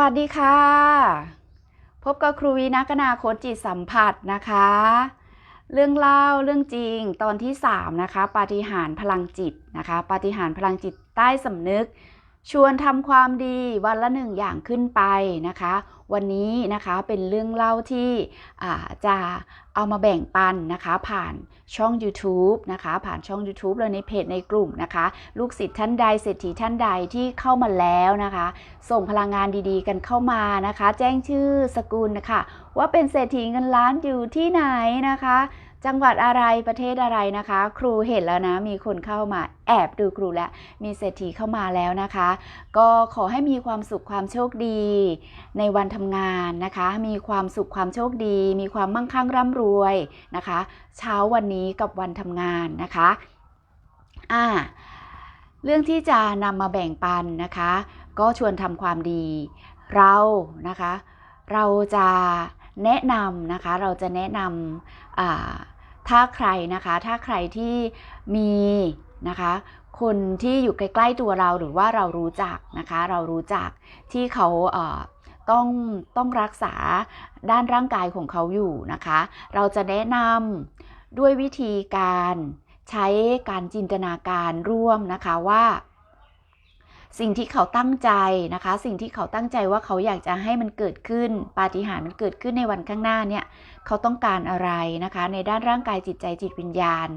วัสดีค่ะ พบกับครูวีนักนาโคจิตสัมผัสนะคะ เรื่องเล่าเรื่องจริงตอนที่ 3 นะคะ ปาฏิหาริย์พลังจิตนะคะ ปาฏิหาริย์พลังจิตใต้สำนึก ชวนทำความดีวันละหนึ่งอย่างขึ้นไปนะคะ วันนี้นะคะเป็นเรื่องเล่าที่จะเอามาแบ่งปันนะคะ ผ่านช่อง YouTube นะคะ ผ่านช่อง YouTube เลยในเพจในกลุ่มนะคะ ลูกศิษย์ท่านใดเศรษฐีท่านใดที่เข้ามาแล้วนะคะ ส่งพลังงานดีๆ กันเข้ามานะคะ แจ้งชื่อสกุลนะคะ ว่าเป็นเศรษฐีเงินล้านอยู่ที่ไหนนะคะ จังหวัดอะไรประเทศอะไรนะคะ ครูเห็นแล้วนะ มีคนเข้ามาแอบดูครูแล้วมีเศรษฐีเข้ามาแล้วนะคะ ก็ขอให้มีความสุขความโชคดี ในวันทำงานนะคะ มีความสุขความโชคดี มีความมั่งคั่งร่ำรวยนะคะ เช้าวันนี้กับวันทำงานนะคะอ่าเรื่องที่จะนำมาแบ่งปันนะคะ ก็ชวนทำความดี เรานะคะ เราจะแนะนำนะคะ เราจะแนะนำอ่า ถ้าใครนะคะ ถ้าใครที่มีนะคะคนที่อยู่ใกล้ๆตัวเราหรือว่าเรารู้จักนะคะ เรารู้จักที่เขาเอ่อต้องต้องรักษาด้านร่างกายของเขาอยู่นะคะ เราจะแนะนำด้วยวิธีการใช้การจินตนาการร่วมนะคะว่า สิ่งที่เขาตั้งใจนะคะ สิ่งที่เขาตั้งใจว่าเขาอยากจะให้มันเกิดขึ้น ปาฏิหาริย์มันเกิดขึ้นในวันข้างหน้าเนี่ยเขาต้องการอะไรนะคะ ในด้านร่างกายจิตใจจิตวิญญาณ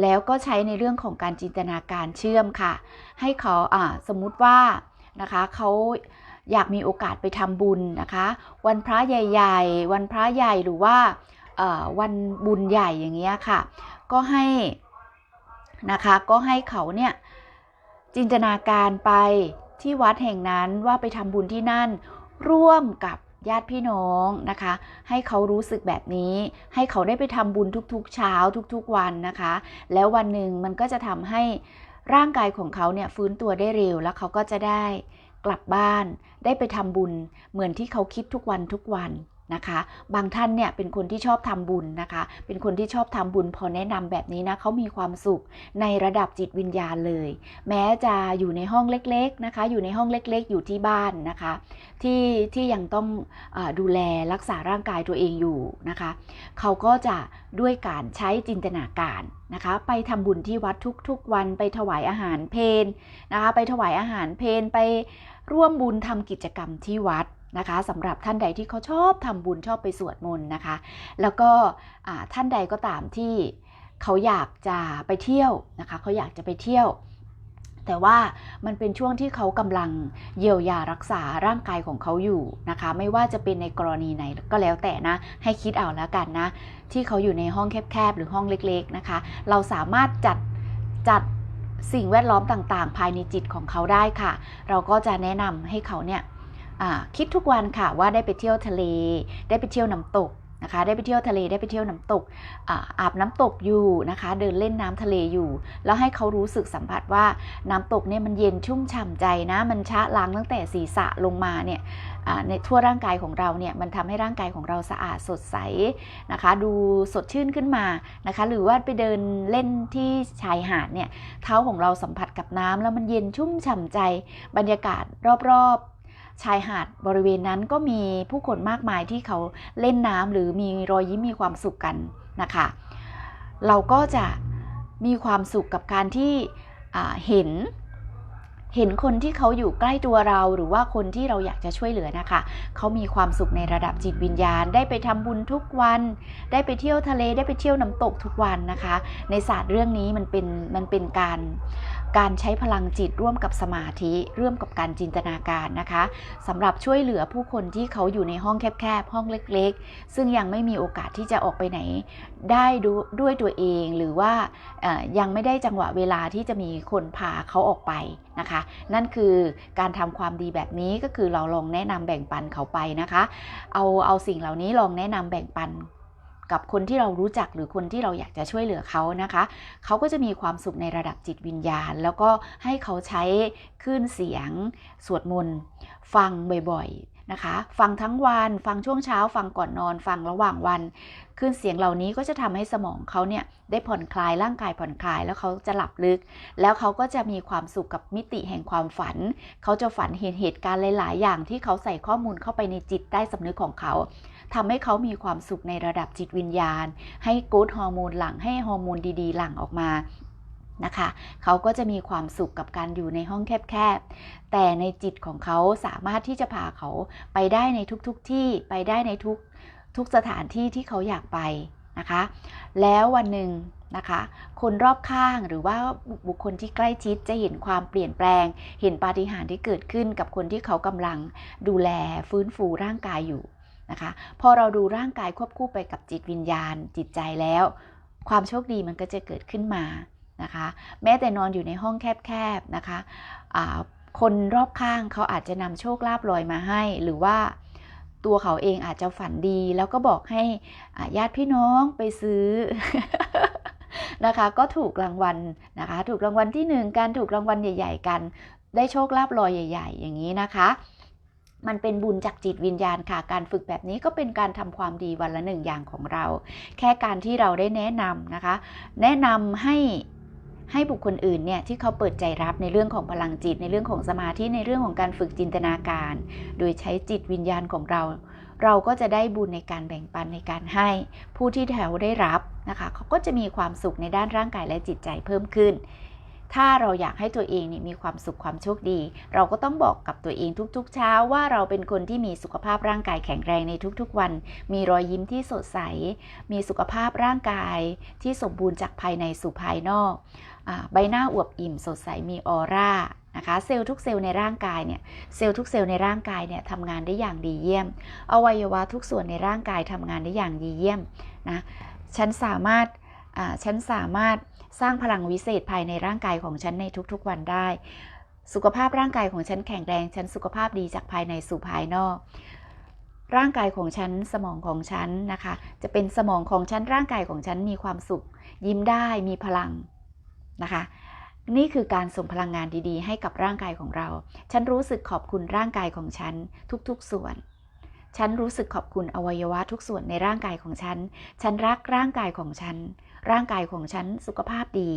แล้วก็ใช้ในเรื่องของการจินตนาการเชื่อมค่ะ ให้เขาอ่าสมมุติว่านะคะเขาอยากมีโอกาสไปทำบุญนะคะ วันพระใหญ่ ๆ วันพระใหญ่หรือว่าวันบุญใหญ่อย่างเงี้ยค่ะ ก็ให้นะคะก็ให้เขาเนี่ย จินตนาการไปที่วัดแห่งนั้นว่าไปทำบุญที่นั่น ร่วมกับญาติพี่น้องนะคะ ให้เขารู้สึกแบบนี้ ให้เขาได้ไปทำบุญทุกๆ เช้าทุกๆวันนะคะ แล้ววันหนึ่งมันก็จะทำให้ร่างกายของเขาเนี่ยฟื้นตัวได้เร็วแล้วเขาก็จะได้กลับบ้าน ได้ไปทำบุญเหมือนที่เขาคิดทุกวันทุกวัน นะคะ บางท่านเนี่ยเป็นคนที่ชอบทำบุญนะคะ เป็นคนที่ชอบทำบุญพอแนะนำแบบนี้นะเขามีความสุขในระดับจิตวิญญาณเลย แม้จะอยู่ในห้องเล็กๆนะคะ อยู่ในห้องเล็กๆ อยู่ที่บ้านนะคะ ที่ที่ยังต้องอดูแลรักษาร่างกายตัวเองอยู่นะคะเขาก็จะด้วยการใช้จินตนาการนะคะ ไปทำบุญที่วัดทุกๆวันไปถวายอาหารเพนนะคะ ไปถวายอาหารเพนไปร่วมบุญทำกิจกรรมที่วัด นะคะสำหรับท่านใดที่เขาชอบทำบุญชอบไปสวดมนต์นะคะ แล้วก็ท่านใดก็ตามที่เขาอยากจะไปเที่ยวนะคะเขาอยากจะไปเที่ยว แต่ว่ามันเป็นช่วงที่เขากำลังเยียวยารักษาร่างกายของเขาอยู่นะคะ ไม่ว่าจะเป็นในกรณีไหนก็แล้วแต่นะ ให้คิดเอาแล้วกันนะ ที่เขาอยู่ในห้องแคบๆหรือห้องเล็กๆนะคะ เราสามารถจัดจัดสิ่งแวดล้อมต่างๆ ภายในจิตของเขาได้ค่ะ เราก็จะแนะนำให้เขาเนี่ย คิดทุกวันค่ะว่าได้ไปเที่ยวทะเล ได้ไปเที่ยวน้ำตกนะคะ ได้ไปเที่ยวทะเล ได้ไปเที่ยวน้ำตกอาอาบน้ำตกอยู่นะคะ เดินเล่นน้ำทะเลอยู่ แล้วให้เขารู้สึกสัมผัสว่าน้ำตกเนี่ยมันเย็นชุ่มฉ่ำใจนะ มันชะล้างตั้งแต่ศีรษะลงมาเนี่ยในทั่วร่างกายของเราเนี่ยมันทำให้ร่างกายของเราสะอาดสดใสนะคะ ดูสดชื่นขึ้นมานะคะ หรือว่าไปเดินเล่นที่ชายหาดเนี่ยเท้าของเราสัมผัสกับน้ำแล้วมันเย็นชุ่มฉ่ำใจ บรรยากาศรอบๆ ชายหาดบริเวณนั้นก็มีผู้คนมากมายที่เขาเล่นน้ำหรือมีรอยยิ้มมีความสุขกันนะคะ เราก็จะมีความสุขกับการที่เห็นเห็นคนที่เขาอยู่ใกล้ตัวเราหรือว่าคนที่เราอยากจะช่วยเหลือนะคะ เขามีความสุขในระดับจิตวิญญาณ ได้ไปทำบุญทุกวัน ได้ไปเที่ยวทะเลได้ไปเที่ยวน้ำตกทุกวันนะคะ ในศาสตร์เรื่องนี้มันเป็นมันเป็นการ การใช้พลังจิตร่วมกับสมาธิ ร่วมกับการจินตนาการนะคะสำหรับช่วยเหลือผู้คนที่เขาอยู่ในห้องแคบๆห้องเล็กๆ ซึ่งยังไม่มีโอกาสที่จะออกไปไหน ได้ด้วยตัวเองหรือว่ายังไม่ได้จังหวะเวลาที่จะมีคนพาเขาออกไปนะคะ นั่นคือการทำความดีแบบนี้ก็คือเราลองแนะนำแบ่งปันเขาไปนะคะ เอาเอาสิ่งเหล่านี้ลองแนะนำแบ่งปัน กับคนที่เรารู้จักหรือคนที่เราอยากจะช่วยเหลือเขานะคะ เขาก็จะมีความสุขในระดับจิตวิญญาณ แล้วก็ให้เขาใช้คลื่นเสียง สวดมนต์ฟังบ่อยๆนะคะ ฟังทั้งวัน ฟังช่วงเช้า ฟังก่อนนอน ฟังระหว่างวันคลื่นเสียงเหล่านี้ก็จะทำให้สมองเขาเนี่ยได้ผ่อนคลายร่างกายผ่อนคลาย แล้วเขาจะหลับลึก แล้วเขาก็จะมีความสุขกับมิติแห่งความฝัน เขาจะฝันเห็นเหตุการณ์หลาย ๆ อย่างที่เขาใส่ข้อมูลเข้าไปในจิตใต้สำนึกของเขา ทำให้เขามีความสุขในระดับจิตวิญญาณ ให้กู๊ดฮอร์โมนหลังให้ฮอร์โมนดีๆ หลังออกมานะคะเขาก็จะมีความสุขกับการอยู่ในห้องแคบๆ แต่ในจิตของเขาสามารถที่จะพาเขาไปได้ในทุกๆทที่ไปได้ในทุกทุกสถานที่ที่เขาอยากไปนะคะ แล้ววันหนึ่งนะคะคนรอบข้างหรือว่าบุคคลที่ใกล้ชิดจะเห็นความเปลี่ยนแปลง เห็นปาฏิหาริย์ที่เกิดขึ้นกับคนที่เขากำลังดูแลฟื้นฟูร่างกายอยู่ นะคะ พอเราดูร่างกายควบคู่ไปกับจิตวิญญาณ จิตใจแล้ว ความโชคดีมันก็จะเกิดขึ้นมานะคะ แม้แต่นอนอยู่ในห้องแคบๆนะคะะคนรอบข้างเขาอาจจะนำโชคลาภลอยมาให้ หรือว่าตัวเขาเองอาจจะฝันดี แล้วก็บอกให้ญาติพี่น้องไปซื้อนะคะก็ถูกรางวัลนะคะ ถูกรางวัลที่หนึ่งการถูกรางวัลใหญ่ ๆ กัน ได้โชคลาภลอยใหญ่ ๆ อย่างนี้นะคะ มันเป็นบุญจากจิตวิญญาณค่ะ การฝึกแบบนี้ก็เป็นการทำความดีวันละหนึ่งอย่างของเรา แค่การที่เราได้แนะนำนะคะ แนะนำให้ให้บุคคลอื่นเนี่ยที่เขาเปิดใจรับในเรื่องของพลังจิต ในเรื่องของสมาธิในเรื่องของการฝึกจินตนาการ โดยใช้จิตวิญญาณของเรา เราก็จะได้บุญในการแบ่งปันในการให้ ผู้ที่แถวได้รับนะคะเขาก็จะมีความสุขในด้านร่างกายและจิตใจเพิ่มขึ้น ถ้าเราอยากให้ตัวเองนี่มีความสุขความโชคดี เราก็ต้องบอกกับตัวเองทุกๆ เช้าว่าเราเป็นคนที่มีสุขภาพร่างกายแข็งแรงในทุกๆ วัน มีรอยยิ้มที่สดใส มีสุขภาพร่างกายที่สมบูรณ์จากภายในสู่ภายนอกใบหน้าอวบอิ่มสดใสมีออร่านะคะเซลล์ทุกเซลล์ในร่างกายเนี่ยเซลล์ทุกเซลล์ในร่างกายเนี่ยทำงานได้อย่างดีเยี่ยม อวัยวะทุกส่วนในร่างกายทำงานได้อย่างดีเยี่ยมนะฉันสามารถ ฉันสามารถสร้างพลังวิเศษภายในร่างกายของฉันในทุกๆวันได้ สุขภาพร่างกายของฉันแข็งแรง ฉันสุขภาพดีจากภายในสู่ภายนอก ร่างกายของฉันสมองของฉันนะคะ จะเป็นสมองของฉันร่างกายของฉันมีความสุข ยิ้มได้มีพลังนะคะนี่คือการส่งพลังงานดีๆ ให้กับร่างกายของเรา ฉันรู้สึกขอบคุณร่างกายของฉันทุกๆส่วน ฉันรู้สึกขอบคุณอวัยวะทุกส่วนในร่างกายของฉัน ฉันรักร่างกายของฉัน ร่างกายของฉันสุขภาพดี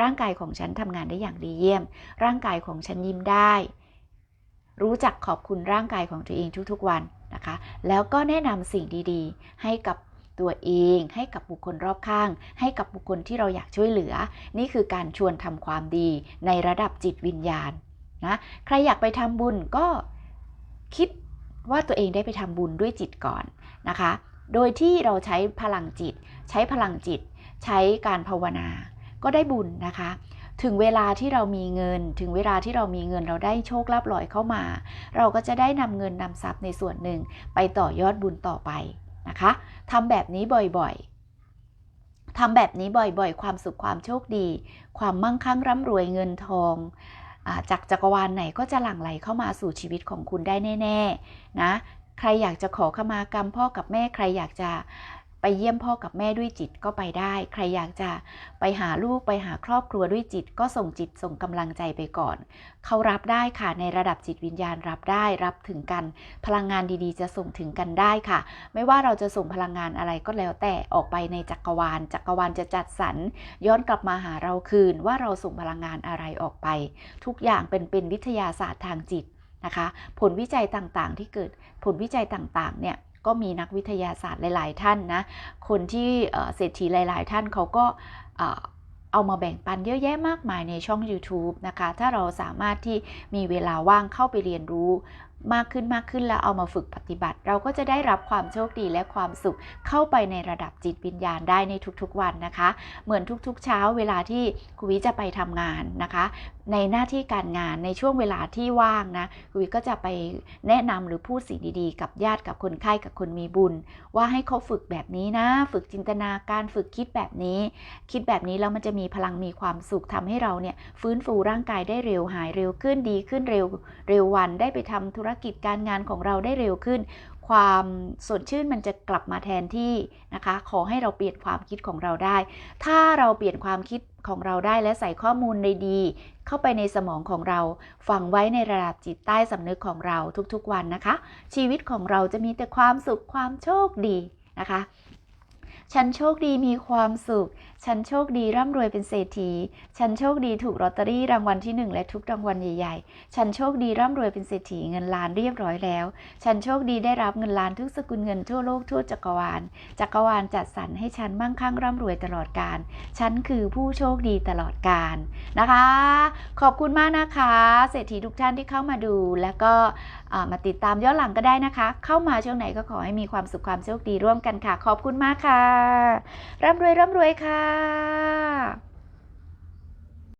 ร่างกายของฉันทำงานได้อย่างดีเยี่ยม ร่างกายของฉันยิ้มได้ รู้จักขอบคุณร่างกายของตัวเองทุกๆวันนะคะ แล้วก็แนะนำสิ่งดีๆ ให้กับตัวเองให้กับบุคคลรอบข้าง ให้กับบุคคลที่เราอยากช่วยเหลือ นี่คือการชวนทำความดีในระดับจิตวิญญาณนะใครอยากไปทำบุญก็คิดว่าตัวเองได้ไปทำบุญด้วยจิตก่อนนะคะ โดยที่เราใช้พลังจิต ใช้พลังจิต ใช้การภาวนา ก็ได้บุญนะคะ ถึงเวลาที่เรามีเงิน ถึงเวลาที่เรามีเงินเราได้โชคลาภลอยเข้ามา เราก็จะได้นำเงินนำทรัพย์ในส่วนหนึ่งไปต่อยอดบุญต่อไปนะคะทำแบบนี้บ่อยๆทำแบบนี้บ่อยๆ ความสุขความโชคดี ความมั่งคั่งร่ำรวยเงินทองจากจักรวาลไหนก็จะหลั่งไหลเข้ามาสู่ชีวิตของคุณได้แน่ ๆ นะ ใครอยากจะขอขมากรรมพ่อกับแม่ ใครอยากจะไปเยี่ยมพ่อกับแม่ด้วยจิตก็ไปได้ ใครอยากจะไปหาลูกไปหาครอบครัวด้วยจิต ก็ส่งจิตส่งกำลังใจไปก่อน เขารับได้ค่ะในระดับจิตวิญญาณรับได้รับถึงกัน พลังงานดีๆ จะส่งถึงกันได้ค่ะ ไม่ว่าเราจะส่งพลังงานอะไรก็แล้วแต่ออกไปในจักรวาล จักรวาลจะจัดสรรย้อนกลับมาหาเราคืน ว่าเราส่งพลังงานอะไรออกไป ทุกอย่างเป็นเป็นวิทยาศาสตร์ทางจิต นะคะ ผลวิจัยต่างๆ ที่เกิดผลวิจัยต่างๆ เนี่ยก็มีนักวิทยาศาสตร์หลาย ๆ ท่านนะ คนที่เศรษฐีหลาย ๆ ท่านเขาก็เอามาแบ่งปันเยอะแยะมากมายในช่อง YouTube นะคะ ถ้าเราสามารถที่มีเวลาว่างเข้าไปเรียนรู้ มากขึ้นมากขึ้นแล้วเอามาฝึกปฏิบัติ เราก็จะได้รับความโชคดีและความสุขเข้าไปในระดับจิตวิญญาณได้ในทุกๆวันนะคะ เหมือนทุกๆ เช้าเวลาที่คุวิจะไปทำงานนะคะ ในหน้าที่การงานในช่วงเวลาที่ว่างนะคุวิก็จะไปแนะนำหรือพูดสิ่งดีๆ กับญาติกับคนไข้กับคนมีบุญ ว่าให้เขาฝึกแบบนี้นะ ฝึกจินตนาการฝึกคิดแบบนี้ คิดแบบนี้แล้วมันจะมีพลังมีความสุขทำให้เราเนี่ยฟื้นฟูร่างกายได้เร็วหายเร็วขึ้นดีขึ้นเร็ว เร็ววันได้ไปทำธุรกิจการงานของเราได้เร็วขึ้น ความสดชื่นมันจะกลับมาแทนที่นะคะ ขอให้เราเปลี่ยนความคิดของเราได้ ถ้าเราเปลี่ยนความคิดของเราได้และใส่ข้อมูลในดีเข้าไปในสมองของเรา ฝังไว้ในระดับจิตใต้สำนึกของเราทุกๆวันนะคะ ชีวิตของเราจะมีแต่ความสุขความโชคดีนะคะ ฉันโชคดีมีความสุข ฉันโชคดีร่ำรวยเป็นเศรษฐี ฉันโชคดีถูกลอตเตอรี่รางวัลที่หนึ่งและทุกรางวัลใหญ่ๆ ฉันโชคดีร่ำรวยเป็นเศรษฐีเงินล้านเรียบร้อยแล้ว ฉันโชคดีได้รับเงินล้านทุกสกุลเงินทั่วโลกทั่วจักรวาล จักรวาลจัดสรรให้ฉันมั่งคั่งร่ำรวยตลอดกาล ฉันคือผู้โชคดีตลอดกาลนะคะ ขอบคุณมากนะคะ เศรษฐีทุกท่านที่เข้ามาดูแล้วก็มาติดตามย้อนหลังก็ได้นะคะ เข้ามาช่วงไหนก็ขอให้มีความสุขความโชคดีร่วมกันค่ะ ขอบคุณมากค่ะร่ำรวยร่ำรวยค่ะ